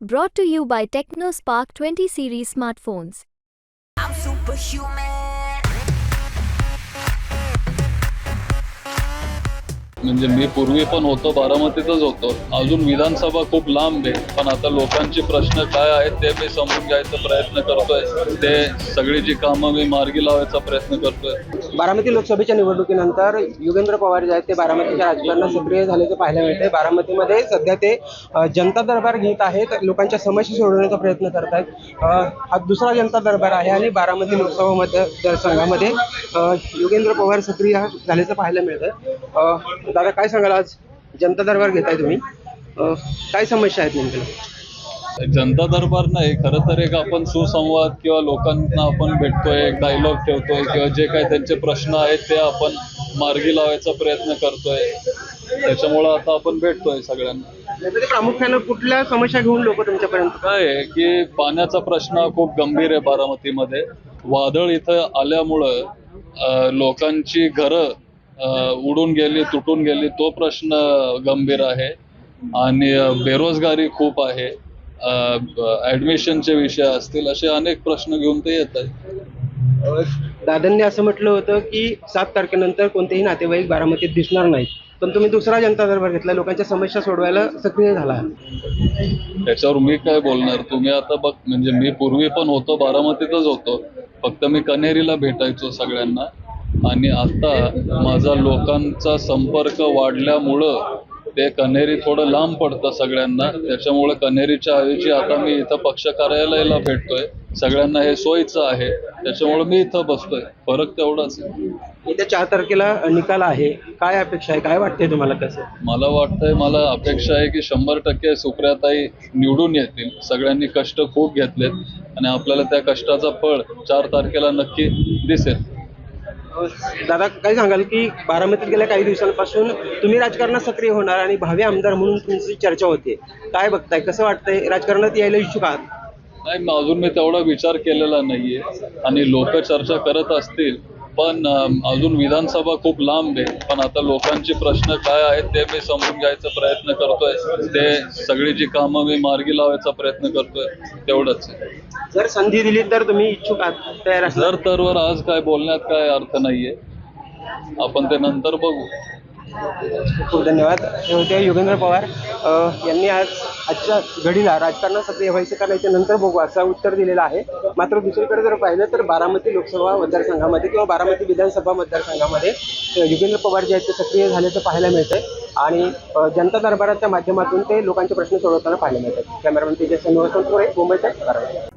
Brought to you by TechnoSpark 20 series smartphones. I'm superhuman. म्हणजे मी पूर्वी पण होतो बारामतीतच होतो अजून विधानसभा खूप लांब आहे पण आता लोकांचे प्रश्न काय आहेत ते मी समजून घ्यायचा प्रयत्न करतोय ते सगळी जी कामं मी मार्गी लावायचा प्रयत्न करतोय बारामती लोकसभेच्या निवडणुकीनंतर युगेंद्र पवार जे आहेत ते बारामतीच्या राजकारणात सक्रिय झाल्याचं पाहायला मिळतंय. बारामतीमध्ये सध्या ते जनता दरबार घेत आहेत लोकांच्या समस्या सोडवण्याचा प्रयत्न करत आहेत हा दुसरा जनता दरबार आहे आणि बारामती लोकसभा मतदारसंघामध्ये युगेंद्र पवार सक्रिय झाल्याचं पाहायला मिळतंय. दादा काय सांगाल आज? जनता दरबार घेताय तुम्ही. काय समस्या आहेत नेमक्या? जनता दरबार नाही खरं तर एक आपण सुसंवाद किंवा लोकांना आपण भेटतोय एक डायलॉग ठेवतोय किंवा जे काही त्यांचे प्रश्न आहेत ते आपण मार्गी लावायचा प्रयत्न करतोय. त्याच्यामुळं आता आपण भेटतोय सगळ्यांना. प्रामुख्यानं कुठल्या समस्या घेऊन लोक तुमच्यापर्यंत? काय आहे की पाण्याचा प्रश्न खूप गंभीर आहे बारामतीमध्ये. वादळ इथं आल्यामुळं लोकांची घरं उडून गेली तुटून गेली तो प्रश्न गंभीर आहे. आणि बेरोजगारी खूप आहे. ऍडमिशनचे विषय असतील असे अनेक प्रश्न घेऊन ते येत आहेत. दादांनी असं म्हटलं होतं की सात तारखेनंतर कोणतेही नातेवाईक बारामतीत दिसणार नाहीत. पण तुम्ही दुसरा जनता दरबार घेतला लोकांच्या समस्या सोडवायला सक्रिय झाला. त्याच्यावर मी काय बोलणार? तुम्ही आता बघ म्हणजे मी पूर्वी पण होतो बारामतीतच होतो. फक्त मी कनेरीला भेटायचो सगळ्यांना. आणि आता माझा लोकांचा संपर्क वाढल्यामुळं ते कनेरी थोडं लांब पडतं सगळ्यांना. त्याच्यामुळे कनेरीच्या ऐवजी आता मी इथं पक्ष कार्यालयाला भेटतोय. सगळ्यांना हे सोयीचं आहे. त्याच्यामुळे मी इथं बसतोय. फरक तेवढाच येत्या चार तारखेला निकाल आहे. काय अपेक्षा आहे? काय वाटतंय तुम्हाला कसं? मला वाटतंय मला अपेक्षा आहे की शंभर टक्के सुप्रियाताई निवडून येतील. सगळ्यांनी कष्ट खूप घेतलेत. आणि आपल्याला त्या कष्टाचं फळ चार तारखेला नक्की दिसेल. दादा काय सांगाल की बारामतीत गेल्या काही दिवसांपासून तुम्ही राजकारणात सक्रिय होणार आणि भावी आमदार म्हणून तुमची चर्चा होते. काय बघताय? कसं वाटतंय? राजकारणात यायला इच्छुक आहात? नाही अजून मी तेवढा विचार केलेला नाहीये. आणि लोक चर्चा करत असतील पण अजून विधानसभा खूप लांब आहे. पण आता लोकांचे प्रश्न काय आहेत ते मी समजून घ्यायचा प्रयत्न करतोय. ते सगळी जी कामं मी मार्गी लावायचा प्रयत्न करतोय तेवढंच आहे. जर संधी दिली तर तुम्ही इच्छुक आहात जर तरवर आज काय बोलण्यात काय अर्थ नाहीये आपण ते नंतर बघू. खूप धन्यवाद. होते योगेंद्र पवार. यांनी आज आजच्या घडीला राजकारणात सक्रिय व्हायचं का नाही ते नंतर बघू असं उत्तर दिलेलं आहे. मात्र दुसरीकडे जर पाहिलं तर बारामती लोकसभा मतदारसंघामध्ये किंवा बारामती विधानसभा मतदारसंघामध्ये युगेंद्र पवार जे आहेत ते सक्रिय झाल्याचं पाहायला मिळतंय. आणि जनता दरबाराच्या माध्यमातून ते लोकांचे प्रश्न सोडवताना पाहायला मिळतात. कॅमेरामॅन तेजस्वी निवासन मुंबईचा बारामती.